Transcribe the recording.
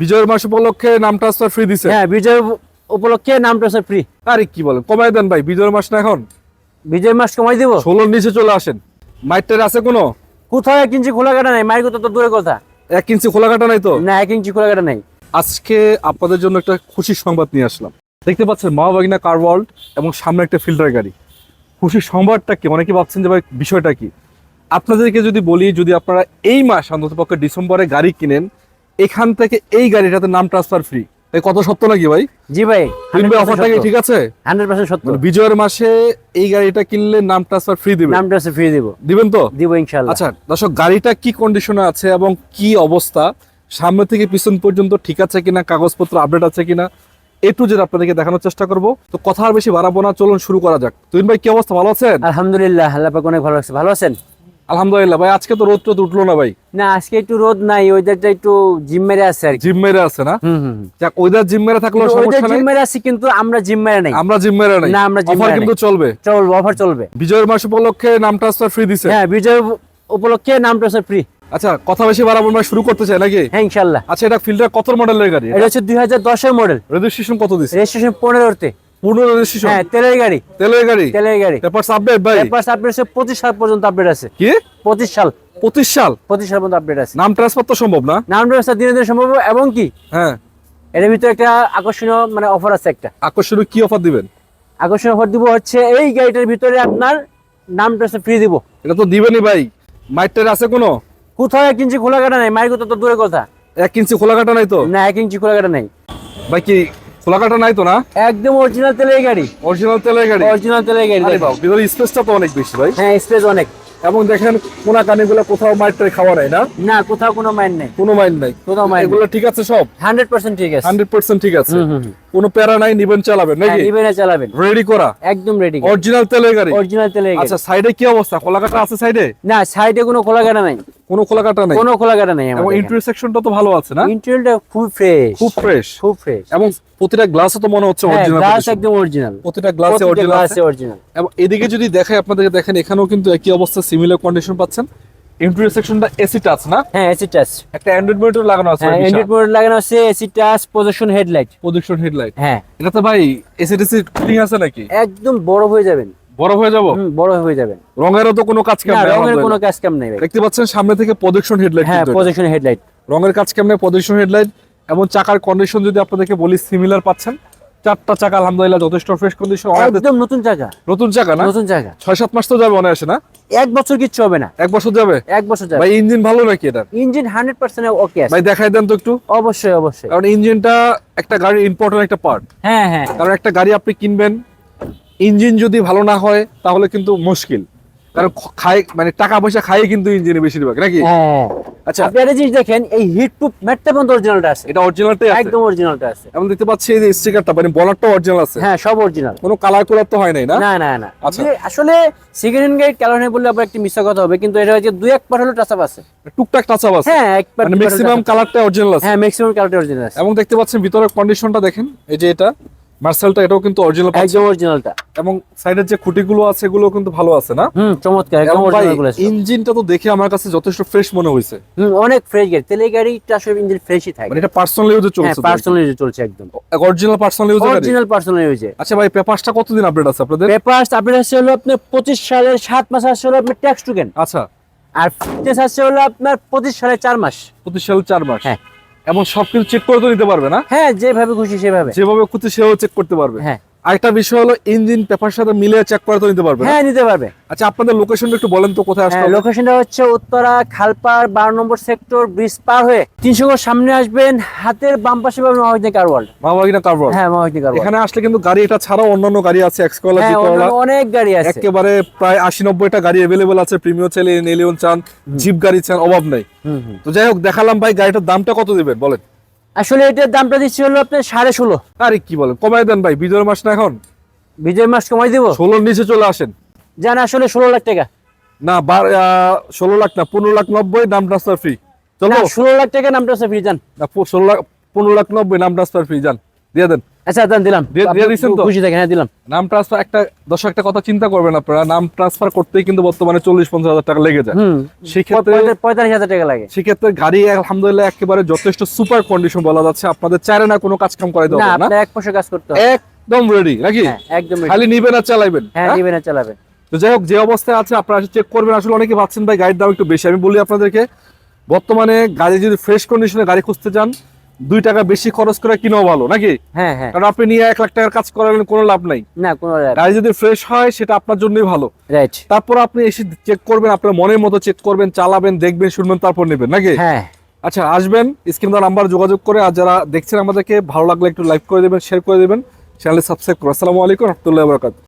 বিজয়ের মাস উপলক্ষে নাম ট্রান্সফার ফ্রি দিছে? হ্যাঁ বিজয় উপলক্ষে নাম ট্রান্সফার ফ্রি আরে কি বলেন? কমাই দেন ভাই বিজয়ের মাস না এখন? বিজয় মাস কমাই দিব। ষোলোর নিচে চলে আসেন। মাইটের আছে কোনো? কোথাও এক ইঞ্চি খোলা কাটা নাই? কথা তো দূরের কথা। এক ইঞ্চি খোলা কাটা নাই তো? না এক ইঞ্চি খোলা কাটা নাই। আজকে আপনাদের জন্য একটা খুশির সংবাদ নিয়ে আসলাম। দেখতে পাচ্ছেন মা বাগিনা কার ওয়ার্ল্ড এবং সামনে একটা ফিল্টার গাড়ি। খুশির সংবাদটা কি? অনেকে ভাবছেন যে ভাই বিষয়টা কি? আপনাদেরকে যদি বলি যদি আপনারা এই মাস অন্ততপক্ষে ডিসেম্বরে গাড়ি কিনেন এখান থেকে এই গাড়িটাতে নাম ট্রান্সফার ফ্রি কত সত্য নাকি ভাই? জি ভাই অফারটা কি ঠিক আছে? হান্ড্রেড পার্সেন্ট সত্য। মানে বিজয়ের মাসে এই গাড়িটা কিনলে নাম ট্রান্সফার ফ্রি দিবেন নাম ট্রান্সফার ফ্রি দিব। দিবেন তো? দিব ইনশাল্লাহ আচ্ছা দর্শক গাড়িটা কি কন্ডিশনে আছে এবং কি অবস্থা? সামনে থেকে পিছন পর্যন্ত ঠিক আছে কিনা কাগজপত্র আপডেট আছে কিনা এ টু জেড আপনাদেরকে দেখানোর চেষ্টা করব। তো কথা আর বেশি বাড়াবো না চলুন শুরু করা যাক। তুই ভাই কি অবস্থা? ভালো আছেন? আলহামদুলিল্লাহ আল্লাহ পাক অনেক ভালো আছে ভালো আছেন? আলহামদুলিল্লাহ ভাই আজকে তো রোদ টোদ উঠল না ভাই? না আজকে একটু রোদ নাই ওয়েদারটা একটু জিম মেরে আছে আর জিম মেরে আছে না। যাক ওইদার জিম মেরে থাকলেও ওদের সমস্যা জিম মেরে আছি কিন্তু আমরা জিম মেরে নাই। আমরা জিম মেরে নাই? না, আমরা অফার মেরে কিন্তু চলবে? চলবে অফার চলবে। বিজয়ের মাস উপলক্ষে নাম ট্রান্সফার ফ্রি দিছে? হ্যাঁ বিজয় উপলক্ষে নাম ট্রান্সফার ফ্রি আচ্ছা কথা বেশি বাড়াবো না শুরু করতে চাই নাকি? হ্যাঁ ইনশাল্লাহ। আচ্ছা এটা ফিল্টার কত মডেলের গাড়ি? এটা হচ্ছে দুই হাজার দশের মডেল রেজিস্ট্রেশন কত দিছে? রেজিস্ট্রেশন পনেরোতে। রেজিস্ট্রেশন হ্যাঁ তেলের গাড়ি। তেলের গাড়ি? তেলের গাড়ি। পেপার আপডেট ভাই? পেপার আপডেট আছে পঁচিশ সাল পর্যন্ত আপডেট আছে। কি? পঁচিশ সাল। পঁচিশ সাল? পঁচিশ সাল পর্যন্ত আপডেট আছে। নাম ট্রান্সফার তো সম্ভব না? নাম ব্যবস্থা দিনে দিনে সম্ভব এবং কি? হ্যাঁ। এর ভিতরে একটা আকর্ষণীয় মানে অফার আছে একটা। আকর্ষণীয় কি অফার দিবেন? আকর্ষণীয় অফার দিব হচ্ছে এই গাড়িটার ভিতরে আপনার নাম ট্রান্সফার ফ্রি দিব। এটা তো দিবেনই ভাই। মাইটের আছে কোনো? কোথাও এক ইঞ্চি খোলা কাটা নাই কথা তো দূরের কথা। এক ইঞ্চি খোলা কাটা নাই তো? না এক ইঞ্চি খোলা কাটা নাই। ভাই কি খোলা কাটা নাই তো না? একদম অরিজিনাল তেলের গাড়ি। অরিজিনাল তেলের গাড়ি? অরিজিনাল তেলের গাড়ি বাবা ভিতরে স্পেসটা তো অনেক বেশি ভাই। হ্যাঁ স্পেস অনেক। এবং দেখেন কোনা কানিগুলো কোথাও মাইটটাই খাওয়া নাই না? না কোথাও কোনো মাইন্ড নেই। কোনো মাইন্ড নাই। কোথাও মাইন্ড এগুলো ঠিক আছে সব? হান্ড্রেড পার্সেন্ট ঠিক আছে। হান্ড্রেড পার্সেন্ট ঠিক আছে। কোনো প্যারা নাই নিবেন চালাবেন হ্যাঁ, নাকি নিবেন চালাবেন। রেডি করা? একদম রেডি অরিজিনাল তেলের গাড়ি? অরিজিনাল তেলের গাড়ি। আচ্ছা সাইডে কি অবস্থা? কোলাকাটা আছে সাইডে না সাইডে কোনো কোলাকাটা নাই। কোনো খোলা কাটা নাই। কোনো খোলা কাটা নাই এবং ইন্টারসেকশনটা তো ভালো আছে না? ইন্টেরিয়রটা খুব ফ্রেশ খুব ফ্রেশ খুব ফ্রেশ এবং প্রতিটা গ্লাসও তো মনে হচ্ছে হ্যাঁ অরিজিনাল গ্লাস একদম অরিজিনাল প্রতিটা গ্লাসে অরিজিনাল আছে। অরিজিনাল এবং এদিকে যদি দেখাই আপনাদেরকে দেখেন এখানেও কিন্তু একই অবস্থা সিমিলার কন্ডিশন পাচ্ছেন। ইন্টেরিয়র সেকশনটা এসি টাচ না? হ্যাঁ এসি টাচ একটা অ্যান্ড্রয়েড মনিটর লাগানো আছে হ্যাঁ অ্যান্ড্রয়েড মোড লাগানো আছে AC touch projection headlight projection headlight হ্যাঁ। এটাতে ভাই এসি টিসি ফিটিং আছে নাকি? একদম বড় হয়ে যাবেন। বড় হয়ে যাব? বড় হয়ে যাবেন রঙেরও তো কোনো কাজ কাম নাই রঙের কোনো কাজ কাম নাই দেখতে পাচ্ছেন সামনে থেকে প্রজেকশন হেডলাইট হ্যাঁ প্রজেকশন হেডলাইট রঙের কাজ কেমনে? প্রজেকশন হেডলাইট এবং চাকার কন্ডিশন যদি আপনাদেরকে বলি সিমিলার পাচ্ছেন। চারটা চাকা আলহামদুলিল্লাহ যথেষ্ট ফ্রেশ কন্ডিশন একদম নতুন জায়গা নতুন চাকা না? নতুন জায়গা ছয় সাত মাস তো যাবে মনে আসে না? এক বছর কিচ্ছু হবে না। এক বছর যাবে? এক বছর যাবে। ভাই ইঞ্জিন ভালো নাকি এটা? ইঞ্জিন হান্ড্রেড পার্সেন্ট ওকে আছে। ভাই দেখাই দেন তো একটু। অবশ্যই অবশ্যই। কারণ ইঞ্জিনটা একটা গাড়ির ইম্পর্টেন্ট একটা পার্ট হ্যাঁ হ্যাঁ। কারণ একটা গাড়ি আপনি কিনবেন ইঞ্জিন যদি ভালো না হয় তাহলে কিন্তু মুশকিল। কারণ খায় মানে টাকা পয়সা খাই কিন্তু ইঞ্জিনে বেশিরভাগ নাকি? হ্যাঁ। আচ্ছা। আপনি একটা জিনিস দেখেন এই হিট প্রুফ ম্যাটটা পর্যন্ত অরিজিনালটা আছে। এটা অরিজিনালটাই আছে। একদম অরিজিনালটা আছে। এবং দেখতে পাচ্ছি এই যে স্টিকারটা মানে বলারটা অরিজিনাল আছে। হ্যাঁ সব অরিজিনাল কোনো কালার কুলার তো হয় নাই না? না না না। আচ্ছা। আসলে সেকেন্ড হ্যান্ড গাড়ি কালার নেই বললে আবার একটি মিথ্যা কথা হবে কিন্তু এটা হচ্ছে দুই এক পার হলো টাচাপ আছে। টুকটাক টাচ আপ আছে। হ্যাঁ এক পার মানে ম্যাক্সিমাম কালারটা অরিজিনাল আছে। হ্যাঁ ম্যাক্সিমাম কালারটা অরিজিনাল আছে। এবং দেখতে পাচ্ছেন ভিতরের কন্ডিশনটা দেখেন এই যে এটা। মার্সেলটা এটাও কিন্তু অরিজিনাল একদম অরিজিনালটা এবং সাইডের যে খুঁটিগুলো আছে এগুলো কিন্তু ভালো আছে না? হুম চমৎকার একদম অরিজিনাল ইঞ্জিনটা তো দেখে আমার কাছে যথেষ্ট ফ্রেশ মনে হয়েছে। হুম অনেক ফ্রেশ গাড়ি। তেলে গাড়িটা আসলে ইঞ্জিন ফ্রেশই থাকে। মানে এটা পার্সোনাল ইউজে হ্যাঁ চলছে পার্সোনালি চলছে একদম। অরিজিনাল পার্সোনাল ইউজে অরিজিনাল পার্সোনালি হয়েছে আচ্ছা ভাই পেপারসটা কতদিন আপডেট আছে আপনাদের? পেপারস আপনার আসছে হলো আপনার পঁচিশ সালের সাত মাস আসছে হলো আপনার ট্যাক্স টুকেন আচ্ছা। আর ফিটনেস আসছে হলো আপনার পঁচিশ সালের চার মাস। পঁচিশ সাল চার মাস। হ্যাঁ। এবং সবকিছু চেক করে তো নিতে পারবে না? হ্যাঁ যেভাবে খুশি সেভাবে। যেভাবে খুশি সেভাবে চেক করতে পারবে। হ্যাঁ। আরেকটা বিষয় হলো ইঞ্জিন পেপার সাথে মিলে চেক করে তো নিতে পারবে হ্যাঁ নিতে পারবে। আচ্ছা আপনাদের লোকেশনটা একটু বলেন তো কোথায় আসতে হ্যাঁ? লোকেশনটা হচ্ছে উত্তরা খালপাড় বারো নম্বর সেক্টর ব্রিজ পার হয়ে তিনশো গজ সামনে আসবেন হাতের বাম পাশে পাবেন মহাজনী কার ওয়ার্ল্ড মামাগিনা কারবার হ্যাঁ মহাজনী কার এখানে আসলে কিন্তু গাড়ি এটা ছাড়াও অন্যান্য গাড়ি আছে এক্সকলা হ্যাঁ জিকোলা অনেক গাড়ি আছে। একেবারে প্রায় আশি নব্বইটা গাড়ি অ্যাভেলেবেল আছে প্রিমিয়ার চাইলে এলিয়ন চান জিপ গাড়ি চান অভাব নাই। তো যাই হোক দেখালাম ভাই গাড়িটার দামটা কত দিবেন বলেন। আসলে এটার দামটা দিচ্ছি হলো আপনার সাড়ে ষোলো। আরে কি বলেন কমাই দেন ভাই বিজয় মাস না এখন? বিজয় মাস কমাই দিব? ষোলোর নিচে চলে আসেন। জান আসলে ষোলো লাখ টাকা। না বার ষোলো লাখ না পনেরো লাখ নব্বই নাম ট্রান্সফার ফ্রি চলো। ষোলো লাখ টাকা নাম ট্রান্সফার ফ্রি যান না ষোলো লাখ পনেরো লাখ নব্বই নাম ট্রান্সফার ফ্রি যান দিয়ে দেন। আচ্ছা দিলাম? খুশি থাকেন হ্যাঁ দিলাম। নাম ট্রান্সফার একটা দর্শক একটা কথা চিন্তা করবেন আপনারা। নাম ট্রান্সফার করতেই কিন্তু বর্তমানে চল্লিশ পঞ্চাশ হাজার টাকা লেগে যায়। সেক্ষেত্রে পঁয়তাল্লিশ- হাজার টাকা লাগে। সেক্ষেত্রে গাড়ি আলহামদুলিল্লাহ একেবারে যথেষ্ট সুপার কন্ডিশন বলা যাচ্ছে। আপনাদের চারে না কোনো কাজ কাম করাইতে না না। এক পয়সা কাজ করতে একদম রেডি নাকি? হ্যাঁ একদম খালি নিবেন আর চালাইবেন হ্যাঁ হ্যাঁ? নিবেন আর চালাবেন। তো যাই হোক যে অবস্থায় আছে আপনারা চেক করবেন। আসলে অনেকে ভাবছেন ভাই গাড়ির দাম একটু বেশি। আমি বলি আপনাদেরকে বর্তমানে গাড়ি যদি ফ্রেশ কন্ডিশনে গাড়ি খুঁজতে চান দুই টাকা বেশি খরচ করে কিনাও ভালো নাকি? হ্যাঁ হ্যাঁ। কারণ আপনি নিয়ে এক লাখ টাকার কাজ করালেন কোনো লাভ নাই। না কোনো গাড়ি যদি ফ্রেশ হয় সেটা আপনার জন্যই ভালো। রাইট তারপর আপনি এসে চেক করবেন আপনার মনের মতো চেক করবেন চালাবেন দেখবেন শুনবেন তারপর নেবেন নাকি? হ্যাঁ। আচ্ছা আসবেন স্ক্রিন নাম্বার যোগাযোগ করে আর যারা দেখছেন আমাদেরকে ভালো লাগলে একটু লাইক করে দেবেন শেয়ার করে দেবেন চ্যানেলে সাবস্ক্রাইব করুন। আসসালামু আলাইকুম রহমতুল্লাহ বরকাত